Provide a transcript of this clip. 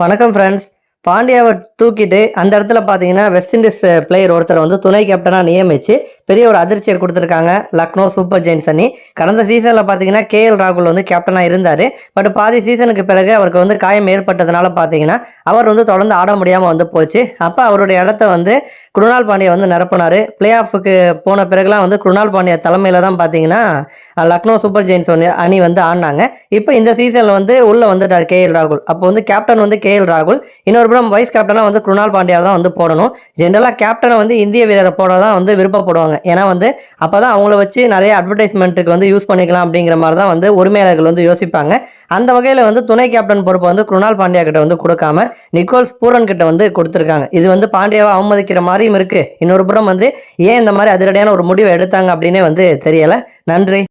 வணக்கம் ஃப்ரெண்ட்ஸ் பாண்டியாவை தூக்கிட்டு அந்த இடத்துல பார்த்தீங்கன்னா வெஸ்ட் இண்டீஸ் பிளேயர் ஒருத்தர் வந்து துணை கேப்டனாக நியமிச்சு பெரிய ஒரு அதிர்ச்சியை கொடுத்துருக்காங்க லக்னோ சூப்பர் ஜெயின்ஸ் அணி. கடந்த சீசனில் பார்த்தீங்கன்னா கேஎல் ராகுல் வந்து கேப்டனாக இருந்தார். பட் பாதி சீசனுக்கு பிறகு அவருக்கு வந்து காயம் ஏற்பட்டதுனால பார்த்தீங்கன்னா அவர் வந்து தொடர்ந்து ஆட முடியாமல் வந்து போச்சு. அப்போ அவருடைய இடத்த வந்து குருணால் பாண்டியா வந்து நிரப்பினார். பிளே ஆஃபுக்கு போன பிறகுலாம் வந்து குருணால் பாண்டியா தலைமையில் தான் பார்த்தீங்கன்னா லக்னோ சூப்பர் ஜெயின்ஸ் அணி வந்து ஆடினாங்க. இப்போ இந்த சீசனில் வந்து உள்ளே வந்துட்டார் கேஎல் ராகுல். அப்போ வந்து கேப்டன் வந்து கேஎல் ராகுல். இன்னொரு புறம் வைஸ் கேப்டனாக வந்து குருணால் பாண்டியா தான் வந்து போடணும். ஜென்ரலாக கேப்டனை வந்து இந்திய வீரரை போட தான் வந்து விருப்பப்படுவாங்க. ஏன்னா வந்து அப்போ தான் அவங்கள வச்சு நிறைய அட்வர்டைஸ்மெண்ட்டுக்கு வந்து யூஸ் பண்ணிக்கலாம் அப்படிங்கிற மாதிரி தான் வந்து உரிமையாளர்கள் வந்து யோசிப்பாங்க. அந்த வகையில் வந்து துணை கேப்டன் பொறுப்பை வந்து குருணால் பாண்டியா கிட்ட வந்து கொடுக்காம நிக்கோல்ஸ் பூரன் கிட்ட வந்து கொடுத்துருக்காங்க. இது வந்து பாண்டியாவை அவமதிக்கிற மாதிரியும் இருக்கு. இன்னொரு புறம் வந்து ஏன் இந்த மாதிரி அதிரடியான ஒரு முடிவை எடுத்தாங்க அப்படின்னே வந்து தெரியலை. நன்றி.